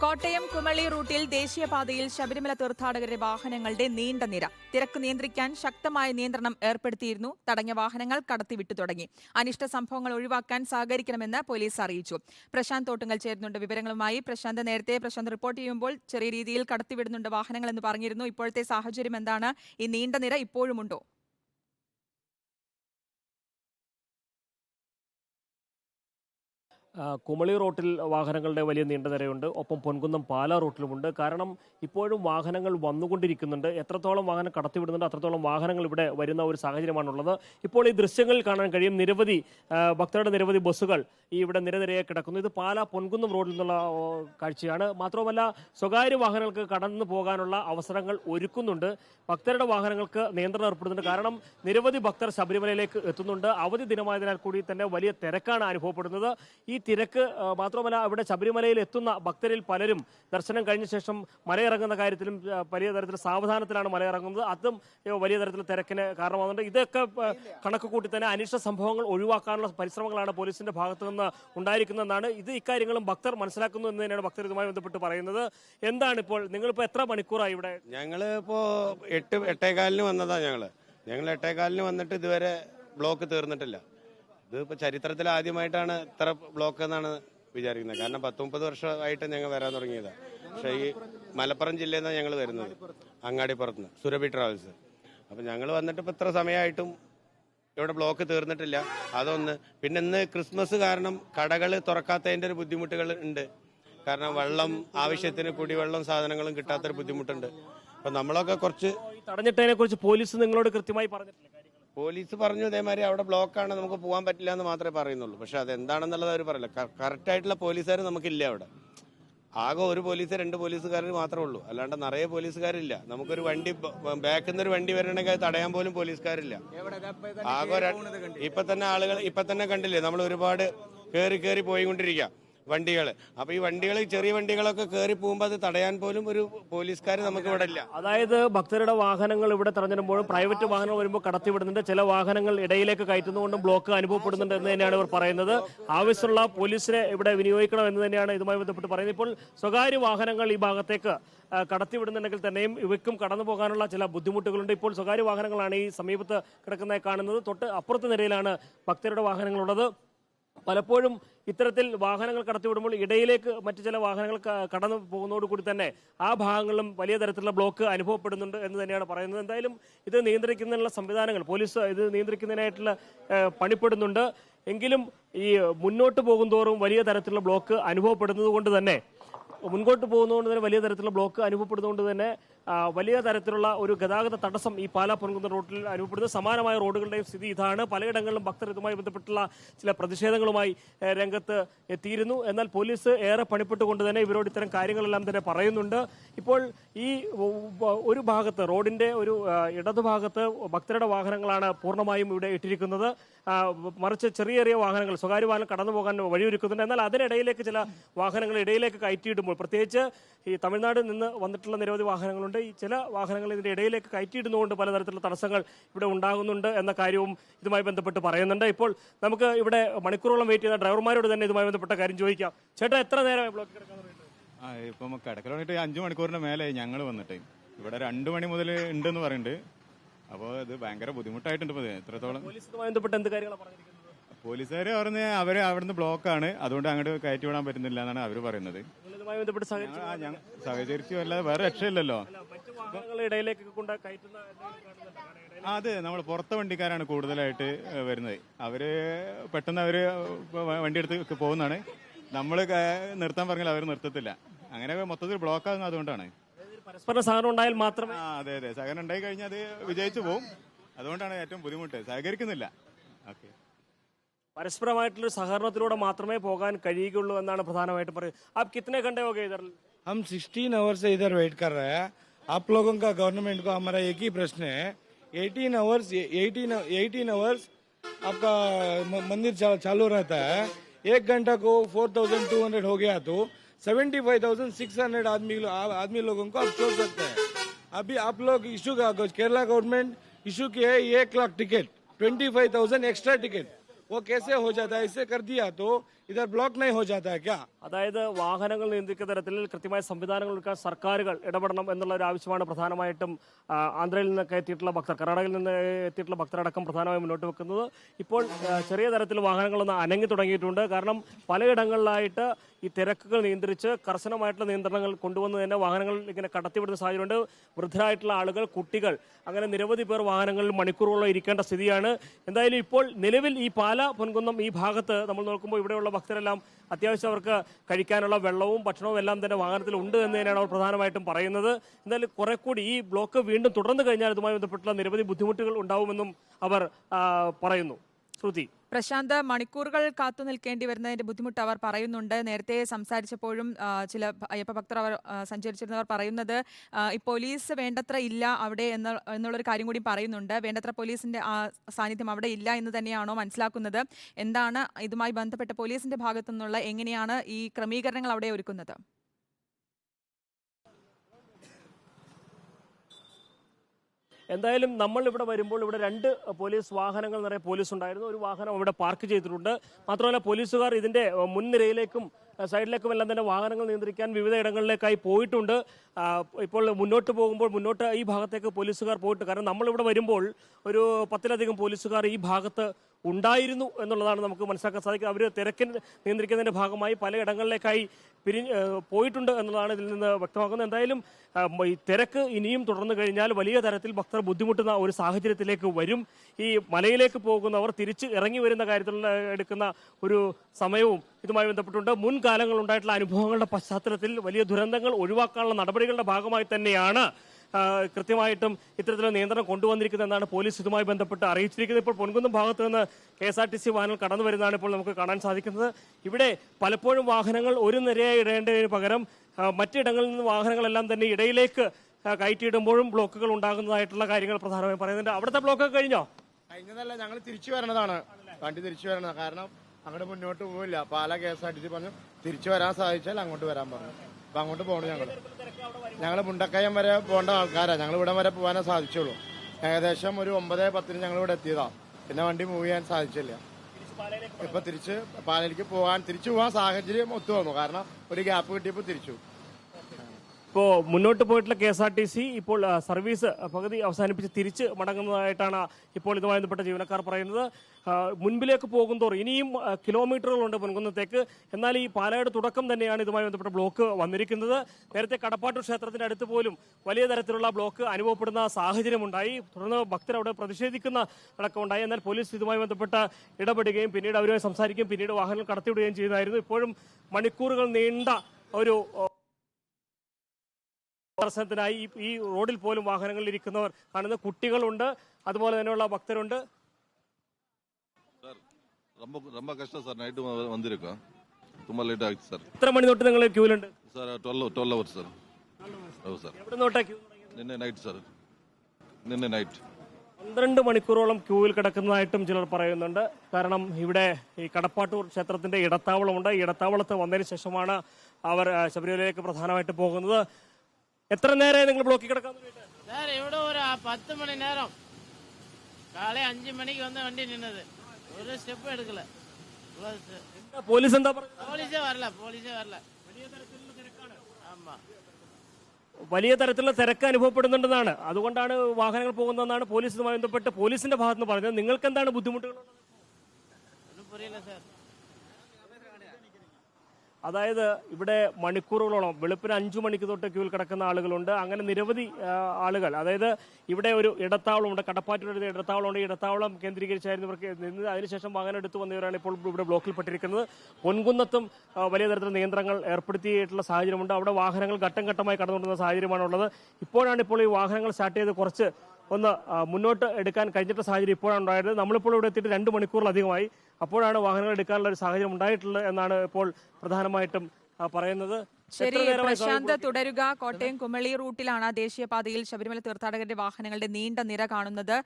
കോട്ടയം കുമളി റൂട്ടിൽ ദേശീയപാതയിൽ ശബരിമല തീർത്ഥാടകരുടെ വാഹനങ്ങളുടെ നീണ്ട നിര. തിരക്ക് നിയന്ത്രിക്കാൻ ശക്തമായ നിയന്ത്രണം ഏർപ്പെടുത്തിയിരുന്നു. തടഞ്ഞ വാഹനങ്ങൾ കടത്തിവിട്ടു തുടങ്ങി. അനിഷ്ട സംഭവങ്ങൾ ഒഴിവാക്കാൻ സഹകരിക്കണമെന്ന് പോലീസ് അറിയിച്ചു. പ്രശാന്ത് തോട്ടുങ്ങൽ ചേരുന്നുണ്ട്. വിവരങ്ങളുമായി പ്രശാന്ത് നേരത്തെ പ്രശാന്ത് റിപ്പോർട്ട് ചെയ്യുമ്പോൾ ചെറിയ രീതിയിൽ കടത്തിവിടുന്നുണ്ട് വാഹനങ്ങൾ എന്ന് പറഞ്ഞിരുന്നു. ഇപ്പോഴത്തെ സാഹചര്യം എന്താണ്? ഈ നീണ്ട നിര ഇപ്പോഴുമുണ്ടോ? കുമളി റോട്ടിൽ വാഹനങ്ങളുടെ വലിയ നീണ്ട നിരയുണ്ട്. ഒപ്പം പൊൻകുന്നം പാല റോട്ടിലുമുണ്ട്. കാരണം ഇപ്പോഴും വാഹനങ്ങൾ വന്നുകൊണ്ടിരിക്കുന്നുണ്ട്. എത്രത്തോളം വാഹനം കടത്തിവിടുന്നുണ്ട് അത്രത്തോളം വാഹനങ്ങൾ ഇവിടെ വരുന്ന ഒരു സാഹചര്യമാണുള്ളത്. ഇപ്പോൾ ഈ ദൃശ്യങ്ങളിൽ കാണാൻ കഴിയും. നിരവധി ഭക്തരുടെ നിരവധി ബസ്സുകൾ ഈ ഇവിടെ നിരനിരയായി കിടക്കുന്നു. ഇത് പാല പൊൻകുന്നം റോഡിൽ നിന്നുള്ള കാഴ്ചയാണ്. മാത്രമല്ല സ്വകാര്യ വാഹനങ്ങൾക്ക് കടന്നു പോകാനുള്ള അവസരങ്ങൾ ഒരുക്കുന്നുണ്ട്. ഭക്തരുടെ വാഹനങ്ങൾക്ക് നിയന്ത്രണം ഏർപ്പെടുന്നുണ്ട്. കാരണം നിരവധി ഭക്തർ ശബരിമലയിലേക്ക് എത്തുന്നുണ്ട്. അവധി ദിനമായതിനാൽ കൂടി തന്നെ വലിയ തിരക്കാണ് അനുഭവപ്പെടുന്നത്. ഈ തിരക്ക് മാത്രമല്ല അവിടെ ശബരിമലയിൽ എത്തുന്ന ഭക്തരിൽ പലരും ദർശനം കഴിഞ്ഞ ശേഷം മലയിറങ്ങുന്ന കാര്യത്തിലും വലിയ തരത്തിൽ സാവധാനത്തിലാണ് മലയിറങ്ങുന്നത്. അതും വലിയ തരത്തിൽ തിരക്കിന് കാരണമാകുന്നുണ്ട് ഇതൊക്കെ കണക്ക് കൂട്ടി തന്നെ അനിഷ്ട സംഭവങ്ങൾ ഒഴിവാക്കാനുള്ള പരിശ്രമങ്ങളാണ് പോലീസിന്റെ ഭാഗത്തു നിന്ന് ഉണ്ടായിരിക്കുന്നതെന്നാണ് ഇത് ഇക്കാര്യങ്ങളും ഭക്തർ മനസ്സിലാക്കുന്നു എന്ന് തന്നെയാണ് ഭക്തർ ഇതുമായി ബന്ധപ്പെട്ട് പറയുന്നത്. എന്താണ് ഇപ്പോൾ നിങ്ങളിപ്പോൾ എത്ര മണിക്കൂറായി ഇവിടെ? ഞങ്ങൾ ഇപ്പോ എട്ട് എട്ടേകാലിന് വന്നതാണ് ഞങ്ങൾ ഞങ്ങൾ എട്ടേകാലിന് വന്നിട്ട് ഇതുവരെ ബ്ലോക്ക് തീർന്നിട്ടില്ല. ഇത് ഇപ്പൊ ചരിത്രത്തിൽ ആദ്യമായിട്ടാണ് ഇത്ര ബ്ലോക്ക് എന്നാണ് വിചാരിക്കുന്നത്. കാരണം പത്ത് മുപ്പത് വർഷമായിട്ട് ഞങ്ങൾ വരാൻ തുടങ്ങിയത്. പക്ഷേ ഈ മലപ്പുറം ജില്ലയിൽ നിന്നാണ് ഞങ്ങൾ വരുന്നത്. അങ്ങാടിപ്പുറത്ത് നിന്ന് സുരഭി ട്രാവൽസ്. അപ്പൊ ഞങ്ങൾ വന്നിട്ട് ഇപ്പൊ ഇത്ര സമയമായിട്ടും ഇവിടെ ബ്ലോക്ക് തീർന്നിട്ടില്ല. അതൊന്ന്. പിന്നെ ഇന്ന് ക്രിസ്മസ് കാരണം കടകൾ തുറക്കാത്തതിന്റെ ഒരു ബുദ്ധിമുട്ടുകൾ ഉണ്ട്. കാരണം വെള്ളം ആവശ്യത്തിന് കുടിവെള്ളം സാധനങ്ങളും കിട്ടാത്തൊരു ബുദ്ധിമുട്ടുണ്ട്. അപ്പൊ നമ്മളൊക്കെ കുറച്ച് തടഞ്ഞിട്ടതിനെ കുറിച്ച് പോലീസ് നിങ്ങളോട് കൃത്യമായി പറഞ്ഞിട്ടില്ല. പോലീസ് പറഞ്ഞു ഇതേമാതിരി അവിടെ ബ്ലോക്കാണ് നമുക്ക് പോകാൻ പറ്റില്ല എന്ന് മാത്രമേ പറയുന്നുള്ളൂ. പക്ഷെ അത് എന്താണെന്നുള്ളത് അവർ പറയില്ല കറക്റ്റായിട്ടുള്ള പോലീസുകാർ നമുക്കില്ല അവിടെ. ആകെ ഒരു പോലീസ് രണ്ട് പോലീസുകാർ മാത്രമേ ഉള്ളൂ. അല്ലാണ്ട് നിറയെ പോലീസുകാരില്ല. നമുക്കൊരു വണ്ടി ബാക്കിൽ നിന്ന് ഒരു വണ്ടി വരണമെങ്കിൽ അത് തടയാൻ പോലും പോലീസുകാരില്ല. ആകെ ഇപ്പൊ തന്നെ ആളുകൾ ഇപ്പൊ തന്നെ കണ്ടില്ലേ? നമ്മൾ ഒരുപാട് കയറി കയറി പോയിക്കൊണ്ടിരിക്കുക വണ്ടികൾ അപ്പൊ ഈ വണ്ടികൾ ചെറിയ വണ്ടികളൊക്കെ കയറി പോകുമ്പോൾ അത് തടയാൻ പോലും ഒരു പോലീസുകാർ നമുക്ക് ഇവിടെ ഇല്ല. അതായത് ഭക്തരുടെ വാഹനങ്ങൾ ഇവിടെ തെരഞ്ഞെടുമ്പോൾ പ്രൈവറ്റ് വാഹനങ്ങൾ വരുമ്പോൾ കടത്തിവിടുന്നുണ്ട് ചില വാഹനങ്ങൾ ഇടയിലേക്ക് കയറ്റുന്നതുകൊണ്ടും ബ്ലോക്ക് അനുഭവപ്പെടുന്നുണ്ട് എന്ന് തന്നെയാണ് ഇവർ പറയുന്നത്. ആവശ്യമുള്ള പോലീസിനെ ഇവിടെ വിനിയോഗിക്കണം എന്ന് തന്നെയാണ് ഇതുമായി ബന്ധപ്പെട്ട് പറയുന്നത്. ഇപ്പോൾ സ്വകാര്യ വാഹനങ്ങൾ ഈ ഭാഗത്തേക്ക് കടത്തിവിടുന്നുണ്ടെങ്കിൽ തന്നെയും ഇവയ്ക്കും കടന്നു പോകാനുള്ള ചില ബുദ്ധിമുട്ടുകളുണ്ട്. ഇപ്പോൾ സ്വകാര്യ വാഹനങ്ങളാണ് ഈ സമീപത്ത് കിടക്കുന്നതായി കാണുന്നത്. തൊട്ട് അപ്പുറത്തെ നിരയിലാണ് ഭക്തരുടെ വാഹനങ്ങളുള്ളത് പലപ്പോഴും ഇത്തരത്തിൽ വാഹനങ്ങൾ കടത്തിവിടുമ്പോൾ ഇടയിലേക്ക് മറ്റു ചില വാഹനങ്ങൾ കടന്നു പോകുന്നതോടുകൂടി തന്നെ ആ ഭാഗങ്ങളിലും വലിയ തരത്തിലുള്ള ബ്ലോക്ക് അനുഭവപ്പെടുന്നുണ്ട് എന്ന് തന്നെയാണ് പറയുന്നത്. എന്തായാലും ഇത് നിയന്ത്രിക്കുന്നതിനുള്ള സംവിധാനങ്ങൾ പോലീസ് ഇത് നിയന്ത്രിക്കുന്നതിനായിട്ടുള്ള പണിപ്പെടുന്നുണ്ട്. എങ്കിലും ഈ മുന്നോട്ട് പോകുന്തോറും വലിയ തരത്തിലുള്ള ബ്ലോക്ക് അനുഭവപ്പെടുന്നത് കൊണ്ട് തന്നെ മുൻപോട്ട് പോകുന്നതുകൊണ്ട് തന്നെ വലിയ തരത്തിലുള്ള ബ്ലോക്ക് അനുഭവപ്പെടുന്നതുകൊണ്ട് തന്നെ വലിയ തരത്തിലുള്ള ഒരു ഗതാഗത തടസ്സം ഈ പാലാ പൊൻകുന്ന റോഡിൽ അനുഭവപ്പെടുന്നത്. സമാനമായ റോഡുകളുടെയും സ്ഥിതി ഇതാണ്. പലയിടങ്ങളിലും ഭക്തർ ഇതുമായി ബന്ധപ്പെട്ടുള്ള ചില പ്രതിഷേധങ്ങളുമായി രംഗത്ത് എത്തിയിരുന്നു. എന്നാൽ പോലീസ് ഏറെ പണിപ്പെട്ടുകൊണ്ട് തന്നെ ഇവരോട് ഇത്തരം കാര്യങ്ങളെല്ലാം തന്നെ പറയുന്നുണ്ട്. ഇപ്പോൾ ഈ ഒരു ഭാഗത്ത് റോഡിന്റെ ഒരു ഇടതുഭാഗത്ത് ഭക്തരുടെ വാഹനങ്ങളാണ് പൂർണമായും ഇവിടെ ഇട്ടിരിക്കുന്നത്. മറിച്ച് ചെറിയ ചെറിയ വാഹനങ്ങൾ സ്വകാര്യ വാഹനം കടന്നു പോകാൻ വഴിയൊരുക്കുന്നുണ്ട്. എന്നാൽ അതിനിടയിലേക്ക് ചില വാഹനങ്ങൾ ഇടയിലേക്ക് കയറ്റിയിടുമ്പോൾ പ്രത്യേകിച്ച് ഈ തമിഴ്നാട് നിന്ന് വന്നിട്ടുള്ള നിരവധി വാഹനങ്ങളുണ്ട്. ഈ ചില വാഹനങ്ങൾ ഇതിന്റെ ഇടയിലേക്ക് കയറ്റിയിടുന്നതുകൊണ്ട് പലതരത്തിലുള്ള തടസ്സങ്ങൾ ഇവിടെ ഉണ്ടാകുന്നുണ്ട് എന്ന കാര്യവും ഇതുമായി ബന്ധപ്പെട്ട് പറയുന്നുണ്ട്. ഇപ്പോൾ നമുക്ക് ഇവിടെ മണിക്കൂറോളം വെയിറ്റ് ചെയ്ത ഡ്രൈവർമാരോട് തന്നെ ഇതുമായി ബന്ധപ്പെട്ട കാര്യം ചോദിക്കാം. ചേട്ടാ എത്ര നേരം ബ്ലോക്ക് കിടക്കാൻ ആ ഇപ്പം കിടക്കൽ വന്നിട്ട് അഞ്ചു മണിക്കൂറിന് മേലെ ഞങ്ങൾ വന്നിട്ട്. ഇവിടെ രണ്ടു മണി മുതൽ ഉണ്ടെന്ന് പറയുന്നുണ്ട് അപ്പോൾ ഇത് ഭയങ്കര ബുദ്ധിമുട്ടായിട്ടുണ്ട് ഇപ്പോൾ എത്രത്തോളം ബന്ധപ്പെട്ട് എന്ത് കാര്യങ്ങളാണ് പറഞ്ഞിരിക്കുന്നത്? പോലീസുകാർ പറഞ്ഞ് അവർ അവിടുന്ന് ബ്ലോക്കാണ്. അതുകൊണ്ട് അങ്ങോട്ട് കയറ്റി വിടാൻ പറ്റുന്നില്ല എന്നാണ് അവർ പറയുന്നത്. ഇതുമായി ബന്ധപ്പെട്ട് സഹകരിച്ചു അല്ലാതെ വേറെ രക്ഷയില്ലല്ലോ. ഇടയിലേക്ക് കയറ്റുന്ന അത് നമ്മൾ പുറത്തെ വണ്ടിക്കാരാണ് കൂടുതലായിട്ട് വരുന്നത്. അവർ പെട്ടെന്ന് അവർ വണ്ടി എടുത്ത് പോകുന്നതാണ്. നമ്മൾ നിർത്താൻ പറഞ്ഞാൽ അവർ നിർത്തത്തില്ല. അങ്ങനെ മൊത്തത്തിൽ ബ്ലോക്ക് ആകുന്നത് അതുകൊണ്ടാണ് പരസ്പര സഹകരണം ഉണ്ടായാൽ മാത്രമേ അതെ അതെ. സഹകരണം ഉണ്ടായി കഴിഞ്ഞാൽ അത് വിജയിച്ചു പോകും അതുകൊണ്ടാണ് ഏറ്റവും ബുദ്ധിമുട്ട്. സഹകരിക്കുന്നില്ല. ഓക്കെ. परस्पर सहकूं कहूँ प्रधानमंत्री घंटे हो गए इधर हम सिक्सटीन अवर्स इधर वेट कर रहे हैं। आप लोगों का गवर्नमेंट को हमारा एक ही प्रश्न है। Eighteen hours eighteen eighteen hours आपका मंदिर चालू रहता है। एक घंटा को फोर थाउज़ेंड टू हंड्रेड हो गया तो seventy five thousand six hundred आदमी आदमी लोगों को आप छोड़ सकते हैं। अभी आप लोग इशू का केरला गवर्नमेंट इशू किया है एक lakh ticket twenty five thousand extra ticket वो कैसे हो जाता है? इसे कर दिया तो ഇത് ബ്ലോക്ക് നൈ ഹോ അതായത് വാഹനങ്ങൾ നിയന്ത്രിക്കുന്ന തരത്തിൽ കൃത്യമായ സംവിധാനങ്ങൾ ഒരുക്കാൻ സർക്കാരുകൾ ഇടപെടണം എന്നുള്ള ഒരു ആവശ്യമാണ് പ്രധാനമായിട്ടും ആന്ധ്രയിൽ നിന്നൊക്കെ എത്തിയിട്ടുള്ള ഭക്തർ. കർണാടകയിൽ നിന്ന് എത്തിയിട്ടുള്ള ഭക്തരടക്കം പ്രധാനമായും മുന്നോട്ട് വെക്കുന്നത്. ഇപ്പോൾ ചെറിയ തരത്തിൽ വാഹനങ്ങളൊന്ന് അനങ്ങി തുടങ്ങിയിട്ടുണ്ട്. കാരണം പലയിടങ്ങളിലായിട്ട് ഈ തിരക്കുകൾ നിയന്ത്രിച്ച് കർശനമായിട്ടുള്ള നിയന്ത്രണങ്ങൾ കൊണ്ടുവന്ന് തന്നെ വാഹനങ്ങൾ ഇങ്ങനെ കടത്തിവിടുന്ന സാഹചര്യമുണ്ട്. വൃദ്ധരായിട്ടുള്ള ആളുകൾ കുട്ടികൾ അങ്ങനെ നിരവധി പേർ വാഹനങ്ങളിൽ മണിക്കൂറുകളോ ഇരിക്കേണ്ട സ്ഥിതിയാണ്. എന്തായാലും ഇപ്പോൾ നിലവിൽ ഈ പാല പൊൻകുന്നം ഈ ഭാഗത്ത് നമ്മൾ നോക്കുമ്പോൾ ഇവിടെയുള്ള ഭക്തരെല്ലാം അത്യാവശ്യം അവർക്ക് കഴിക്കാനുള്ള വെള്ളവും ഭക്ഷണവും എല്ലാം തന്നെ വാഹനത്തിൽ ഉണ്ട് എന്ന് തന്നെയാണ് അവർ പ്രധാനമായിട്ടും പറയുന്നത്. എന്നാലും കുറെ കൂടി ഈ ബ്ലോക്ക് വീണ്ടും തുടർന്നു കഴിഞ്ഞാൽ ഇതുമായി ബന്ധപ്പെട്ടുള്ള നിരവധി ബുദ്ധിമുട്ടുകൾ ഉണ്ടാവുമെന്നും അവർ പറയുന്നു. ശ്രുതി. പ്രശാന്ത് മണിക്കൂറുകൾ കാത്തു നിൽക്കേണ്ടി വരുന്നതിന്റെ ബുദ്ധിമുട്ട് അവർ പറയുന്നുണ്ട്. നേരത്തെ സംസാരിച്ചപ്പോഴും ചില അയ്യപ്പ ഭക്തർ അവർ സഞ്ചരിച്ചിരുന്നവർ പറയുന്നത് ഈ പോലീസ് വേണ്ടത്ര ഇല്ല അവിടെ എന്ന എന്നുള്ളൊരു കാര്യം കൂടി പറയുന്നുണ്ട്. വേണ്ടത്ര പോലീസിന്റെ സാന്നിധ്യം അവിടെ ഇല്ല എന്ന് തന്നെയാണോ മനസ്സിലാക്കുന്നത്? എന്താണ് ഇതുമായി ബന്ധപ്പെട്ട് പോലീസിന്റെ ഭാഗത്തു നിന്നുള്ള എങ്ങനെയാണ് ഈ ക്രമീകരണങ്ങൾ അവിടെ ഒരുക്കുന്നത്? എന്തായാലും നമ്മൾ ഇവിടെ വരുമ്പോൾ ഇവിടെ രണ്ട് പോലീസ് വാഹനങ്ങൾ നിറയെ പോലീസ് ഉണ്ടായിരുന്നു ഒരു വാഹനം ഇവിടെ പാർക്ക് ചെയ്തിട്ടുണ്ട്. മാത്രമല്ല പോലീസുകാർ ഇതിന്റെ മുൻനിരയിലേക്കും സൈഡിലേക്കും എല്ലാം തന്നെ വാഹനങ്ങൾ നിയന്ത്രിക്കാൻ വിവിധ ഇടങ്ങളിലേക്കായി പോയിട്ടുണ്ട്. ഇപ്പോൾ മുന്നോട്ട് പോകുമ്പോൾ മുന്നോട്ട് ഈ ഭാഗത്തേക്ക് പോലീസുകാർ പോയിട്ട്. കാരണം നമ്മളിവിടെ വരുമ്പോൾ ഒരു പത്തിലധികം പോലീസുകാർ ഈ ഭാഗത്ത് ഉണ്ടായിരുന്നു എന്നുള്ളതാണ് നമുക്ക് മനസ്സിലാക്കാൻ സാധിക്കുക അവർ തിരക്കിൽ നിയന്ത്രിക്കുന്നതിന്റെ ഭാഗമായി പലയിടങ്ങളിലേക്കായി പിരി പോയിട്ടുണ്ട് എന്നുള്ളതാണ് ഇതിൽ നിന്ന് വ്യക്തമാക്കുന്നത്. എന്തായാലും ഈ തിരക്ക് ഇനിയും തുടർന്നു കഴിഞ്ഞാൽ വലിയ തരത്തിൽ ഭക്തർ ബുദ്ധിമുട്ടുന്ന ഒരു സാഹചര്യത്തിലേക്ക് വരും. ഈ മലയിലേക്ക് പോകുന്നവർ തിരിച്ച് ഇറങ്ങി വരുന്ന കാര്യത്തിൽ എടുക്കുന്ന ഒരു സമയവും ഇതുമായി ബന്ധപ്പെട്ടുണ്ട്. മുൻകാലങ്ങളുണ്ടായിട്ടുള്ള അനുഭവങ്ങളുടെ പശ്ചാത്തലത്തിൽ വലിയ ദുരന്തങ്ങൾ ഒഴിവാക്കാനുള്ള നടപടികളുടെ ഭാഗമായി തന്നെയാണ് കൃത്യമായിട്ടും ഇത്തരത്തിലുള്ള നിയന്ത്രണം കൊണ്ടുവന്നിരിക്കുന്നതെന്നാണ് പോലീസ് ഇതുമായി ബന്ധപ്പെട്ട് അറിയിച്ചിരിക്കുന്നത്. ഇപ്പോൾ പൊൻകുന്നം ഭാഗത്ത് നിന്ന് K S R T C വാഹനങ്ങൾ കടന്നു വരുന്നതാണ് ഇപ്പോൾ നമുക്ക് കാണാൻ സാധിക്കുന്നത്. ഇവിടെ പലപ്പോഴും വാഹനങ്ങൾ ഒരു നിരയായി ഇടേണ്ടതിന് പകരം മറ്റിടങ്ങളിൽ നിന്ന് വാഹനങ്ങളെല്ലാം തന്നെ ഇടയിലേക്ക് കയറ്റിയിടുമ്പോഴും ബ്ലോക്കുകൾ ഉണ്ടാകുന്നതായിട്ടുള്ള കാര്യങ്ങൾ പ്രധാനമായും പറയുന്നുണ്ട്. അവിടുത്തെ ബ്ലോക്കൊക്കെ കഴിഞ്ഞോ? കഴിഞ്ഞതല്ല ഞങ്ങൾ തിരിച്ചു വരണതാണ്. വണ്ടി തിരിച്ചു വരണം. കാരണം അങ്ങോട്ട് മുന്നോട്ട് പോവില്ല. Pala K S R T C പറഞ്ഞു തിരിച്ചു വരാൻ സാധിച്ചാൽ അങ്ങോട്ട് വരാൻ പറഞ്ഞു. അപ്പൊ അങ്ങോട്ട് പോകണം ഞങ്ങൾ ഞങ്ങൾ മുണ്ടക്കയം വരെ പോകേണ്ട ആൾക്കാരാണ് ഞങ്ങൾ ഇവിടെ വരെ പോകാനേ സാധിച്ചുള്ളൂ. ഏകദേശം ഒരു ഒമ്പത് പത്തിന് ഞങ്ങൾ ഇവിടെ എത്തിയതാ. പിന്നെ വണ്ടി മൂവ് ചെയ്യാൻ സാധിച്ചില്ല. ഇപ്പൊ തിരിച്ച് പാലയിലേക്ക് പോകാൻ തിരിച്ചു പോകാൻ സാഹചര്യം ഒത്തു വന്നു. കാരണം ഒരു ഗ്യാപ്പ് കിട്ടിയപ്പോൾ തിരിച്ചു. ഇപ്പോൾ മുന്നോട്ട് പോയിട്ടുള്ള K S R T C ഇപ്പോൾ സർവീസ് പകുതി അവസാനിപ്പിച്ച് തിരിച്ച് മടങ്ങുന്നതായിട്ടാണ് ഇപ്പോൾ ഇതുമായി ബന്ധപ്പെട്ട ജീവനക്കാർ പറയുന്നത്. മുൻപിലേക്ക് പോകുന്തോറും ഇനിയും കിലോമീറ്ററുകളുണ്ട് മുൻകുന്നത്തേക്ക്. എന്നാൽ ഈ പാലയുടെ തുടക്കം തന്നെയാണ് ഇതുമായി ബന്ധപ്പെട്ട ബ്ലോക്ക് വന്നിരിക്കുന്നത്. നേരത്തെ കടപ്പാട്ടൂർ ക്ഷേത്രത്തിന്റെ അടുത്ത് പോലും വലിയ തരത്തിലുള്ള ബ്ലോക്ക് അനുഭവപ്പെടുന്ന സാഹചര്യമുണ്ടായി. തുടർന്ന് ഭക്തർ അവിടെ പ്രതിഷേധിക്കുന്ന അടക്കമുണ്ടായി. എന്നാൽ പോലീസ് ഇതുമായി ബന്ധപ്പെട്ട് ഇടപെടുകയും പിന്നീട് അവരുമായി സംസാരിക്കുകയും പിന്നീട് വാഹനങ്ങൾ കടത്തിവിടുകയും ചെയ്യുന്നതായിരുന്നു. ഇപ്പോഴും മണിക്കൂറുകൾ നീണ്ട ഒരു ദർശനത്തിനായി ഈ റോഡിൽ പോലും വാഹനങ്ങളിൽ ഇരിക്കുന്നവർ കാണുന്ന കുട്ടികളുണ്ട്. അതുപോലെ തന്നെയുള്ള ഭക്തരുണ്ട്. ரொம்ப എത്ര മണി തൊട്ട് നിങ്ങൾ ക്യൂലുണ്ട് എവിടെ ക്യൂ പന്ത്രണ്ട് മണിക്കൂറോളം ക്യൂവിൽ കിടക്കുന്നതായിട്ടും ചിലർ പറയുന്നുണ്ട്. കാരണം ഇവിടെ ഈ കടപ്പാട്ടൂർ ക്ഷേത്രത്തിന്റെ ഇടത്താവളമുണ്ട്. ഈ ഇടത്താവളത്ത് വന്നതിന് ശേഷമാണ് അവർ ശബരിമലയിലേക്ക് പ്രധാനമായിട്ട് പോകുന്നത്. എത്ര നേരമായി നിങ്ങൾ ബ്ലോക്കിൽ കിടക്കാൻ സാർ ഇവിടെ ഒരു പത്ത് മണി നേരം. കാളെ അഞ്ചു മണിക്ക് വന്ന് വണ്ടി നിന്നത്. ഒരു സ്റ്റെപ്പ് എടുക്കല. പോലീസ് എന്താ പോലീസേ വരല പോലീസേ വരല. ആമാ വലിയ തരത്തിലുള്ള തിരക്ക് അനുഭവപ്പെടുന്നുണ്ടെന്നാണ്. അതുകൊണ്ടാണ് വാഹനങ്ങൾ പോകുന്നതെന്നാണ് പോലീസുമായി ബന്ധപ്പെട്ട് പോലീസിന്റെ ഭാഗത്തുനിന്ന് പറഞ്ഞത്. നിങ്ങൾക്ക് എന്താണ് ബുദ്ധിമുട്ടുകൾ? ഒന്നും സാർ. അതായത് ഇവിടെ മണിക്കൂറുകളോളം വെളുപ്പിന് അഞ്ചു മണിക്ക് തൊട്ട് ക്യൂവിൽ കിടക്കുന്ന ആളുകളുണ്ട്. അങ്ങനെ നിരവധി ആളുകൾ. അതായത് ഇവിടെ ഒരു ഇടത്താവളമുണ്ട് കടപ്പാറ്റൂർ ഇടത്താവളമുണ്ട് ഇടത്താവളം കേന്ദ്രീകരിച്ചായിരുന്നു ഇവർക്ക് നിന്ന് അതിനുശേഷം വാഹനം എടുത്തു വന്നവരാണ് ഇപ്പോൾ ഇവിടെ ബ്ലോക്കിൽപ്പെട്ടിരിക്കുന്നത്. പൊൻകുന്നത്തും വലിയ തരത്തിലുള്ള നിയന്ത്രണങ്ങൾ ഏർപ്പെടുത്തിയിട്ടുള്ള സാഹചര്യമുണ്ട്. അവിടെ വാഹനങ്ങൾ ഘട്ടം ഘട്ടമായി കടന്നുകൊണ്ടുന്ന സാഹചര്യമാണുള്ളത്. ഇപ്പോഴാണ് ഇപ്പോൾ ഈ വാഹനങ്ങൾ സ്റ്റാർട്ട് ചെയ്ത് കുറച്ച് ഒന്ന് മുന്നോട്ട് എടുക്കാൻ കഴിഞ്ഞിട്ട സാഹചര്യം ഇപ്പോഴാണ് ഉണ്ടായത് നമ്മളിപ്പോൾ ഇവിടെ എത്തിയിട്ട് രണ്ട് മണിക്കൂറിലധികമായി അപ്പോഴാണ് വാഹനങ്ങൾ എടുക്കാനുള്ള ഒരു സാഹചര്യം ഉണ്ടായിട്ടുള്ളത് എന്നാണ് ഇപ്പോൾ പ്രധാനമായിട്ടും പറയുന്നത്. ശരി പ്രശാന്ത് തുടരുക. കോട്ടയം കുമളി റൂട്ടിലാണ് ദേശീയപാതയിൽ ശബരിമല തീർത്ഥാടകരുടെ വാഹനങ്ങളുടെ നീണ്ട നിര കാണുന്നത്.